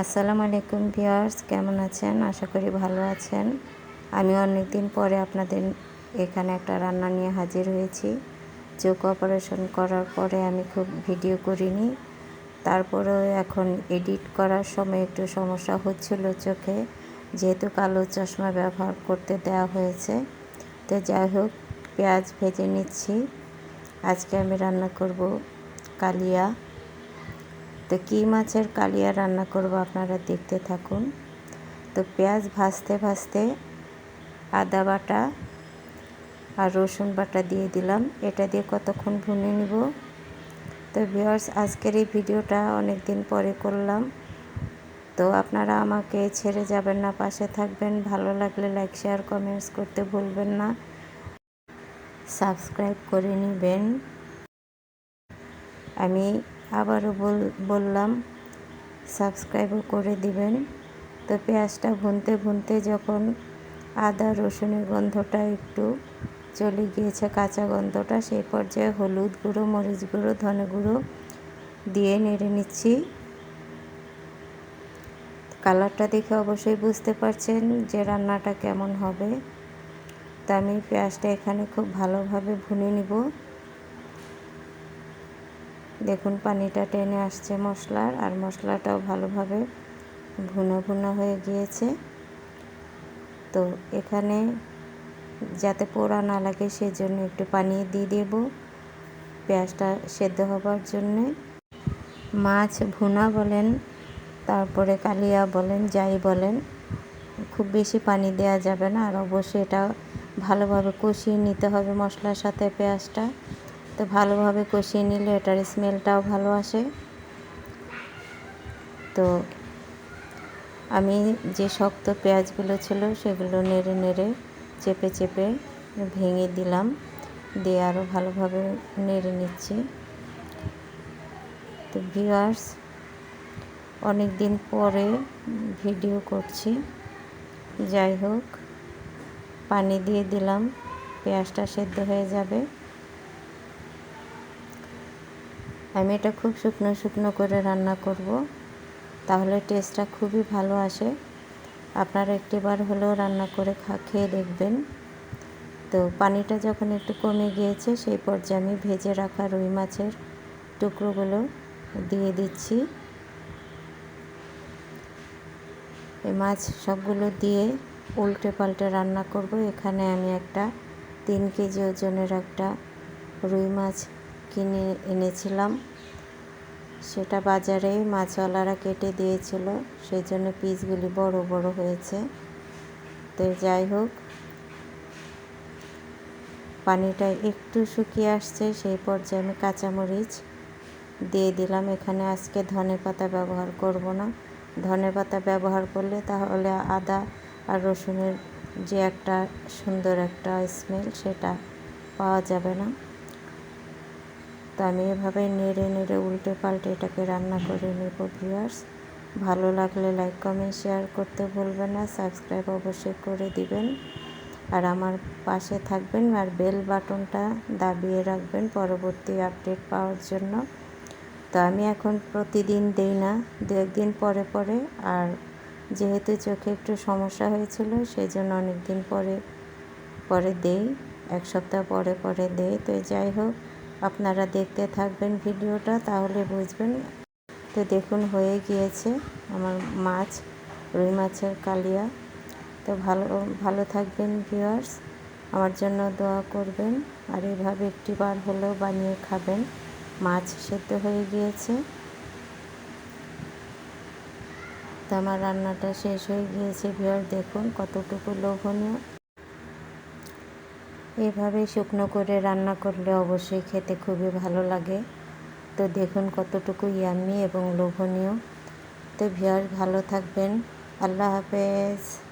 আসসালামু আলাইকুম ভিউয়ার্স, কেমন আছেন? আশা করি ভালো আছেন। আমি অনেক দিন পরে আপনাদের এখানে একটা রান্না নিয়ে হাজির হয়েছি। চোখ অপারেশন করার পরে আমি খুব ভিডিও করিনি। তারপরেও এখন এডিট করার সময় একটু সমস্যা হচ্ছিল চোখে, যেহেতু কালো চশমা ব্যবহার করতে দেওয়া হয়েছে। তো যাই হোক, পেঁয়াজ ভেজে নিচ্ছি। আজকে আমি রান্না করব কালিয়া। তো কী মাছের কালিয়া রান্না করব আপনারা দেখতে থাকুন। তো পেঁয়াজ ভাজতে ভাজতে আদা বাটা আর রসুন বাটা দিয়ে দিলাম। এটা দিয়ে কতক্ষণ ভুনে নিব? তো ভিউয়ার্স, আজকের এই ভিডিওটা অনেক দিন পরে করলাম। তো আপনারা আমাকে ছেড়ে যাবেন না, পাশে থাকবেন। ভালো লাগলে লাইক শেয়ার কমেন্টস করতে ভুলবেন না। সাবস্ক্রাইব করে নেবেন। আমি আবারও বললাম, সাবস্ক্রাইবও করে দিবেন। তো পেঁয়াজটা ভুনতে ভুনতে যখন আদা, রসুনের গন্ধটা একটু চলে গিয়েছে, কাঁচা গন্ধটা সেই পর্যায়ে হলুদ গুঁড়ো, মরিচ গুঁড়ো, ধনে গুঁড়ো দিয়ে নেড়ে নিচ্ছি। কালারটা দেখে অবশ্যই বুঝতে পারছেন যে রান্নাটা কেমন হবে। তা আমি পেঁয়াজটা এখানে খুব ভালোভাবে ভুনে নিব। দেখুন, পানিটা টেনে আসছে মশলার, আর মশলাটাও ভালোভাবে ভুনা ভুনা হয়ে গিয়েছে। তো এখানে যাতে পোড়া না লাগে সেই জন্য একটু পানি দিয়ে দেব। পেঁয়াজটা সেদ্ধ হবার জন্যে। মাছ ভুনা বলেন, তারপরে কালিয়া বলেন, যাই বলেন, খুব বেশি পানি দেওয়া যাবে না। আর অবশ্যই এটা ভালোভাবে কষিয়ে নিতে হবে মশলার সাথে পেঁয়াজটা। তো ভালোভাবে কষিয়ে নিলে এটার স্মেলটাও ভালো আসে। তো আমি যে শক্ত পেঁয়াজগুলো ছিল সেগুলো নেড়ে নেড়ে, চেপে চেপে ভেঙে দিলাম। দিয়ে আরও ভালোভাবে নেড়ে নিচ্ছি। তো ভিউয়ার্স অনেক দিন পরে ভিডিও করছি। যাই হোক, পানি দিয়ে দিলাম, পেঁয়াজটা সেদ্ধ হয়ে যাবে। আমি এটা খুব শুকনো শুকনো করে রান্না করব। তাহলে টেস্টটা খুবই ভালো আসে। আপনারা একটিবার হলেও রান্না করে খা, খেয়ে দেখবেন। তো পানিটা যখন একটু কমে গিয়েছে, সেই পর্যায়ে আমি ভেজে রাখা রুই মাছের টুকরোগুলো দিয়ে দিচ্ছি। এই মাছ সবগুলো দিয়ে উল্টে পাল্টে রান্না করব। এখানে আমি একটা তিন কেজি ওজনের একটা রুই মাছ কিনে এনেছিলাম। সেটা বাজারে মাছওয়ালারা কেটে দিয়েছিল। সেই জন্য পিসগুলি বড় বড় হয়েছে। তো যাই হোক, পানিটা একটু শুকিয়ে আসছে, সেই পর্যায়ে আমি কাঁচামরিচ দিয়ে দিলাম। এখানে আজকে ধনে পাতা ব্যবহার করব না। ধনে পাতা ব্যবহার করলে তাহলে আদা আর রসুনের যে একটা সুন্দর একটা স্মেল সেটা পাওয়া যাবে না। তো আমি এভাবে নেড়ে নেড়ে উল্টে পাল্টে এটাকে রান্না করে নেব ভিউয়ার্স ভালো লাগলে লাইক কমেন্ট শেয়ার করতে ভুলবেন না সাবস্ক্রাইব অবশ্যই করে দিবেন। আর আমার পাশে থাকবেন আর বেল বাটনটা দাবিয়ে রাখবেন পরবর্তী আপডেট পাওয়ার জন্য। তো আমি এখন প্রতিদিন দেই না, দু একদিন পরে পরে। আর যেহেতু চোখে একটু সমস্যা হয়েছিল সেই জন্য অনেক দিন পরে পরে দেই, এক সপ্তাহ পরে পরে দেই। তো যাই হোক আপনারা দেখতে থাকবেন ভিডিওটা, তাহলে বুঝবেন। তো দেখুন, হয়ে গিয়েছে আমার মাছ, রুই মাছের কালিয়া। তো ভালো ভালো থাকবেন ভিউয়ার্স। আমার জন্য দোয়া করবেন। আর এভাবে একটি বার হলেও বানিয়ে খাবেন। মাছ সেদ্ধ হয়ে গিয়েছে। তো আমার রান্নাটা শেষ হয়ে গিয়েছে ভিউয়ার দেখুন, কতটুকু লোভনীয়। এভাবে শুকনো করে রান্না করলে অবশ্যই খেতে খুবই ভালো লাগে। তো দেখুন কতটুকু ইয়ামি এবং লোভনীয়। তো ভিয়ার ভালো থাকবেন। আল্লাহ হাফেজ।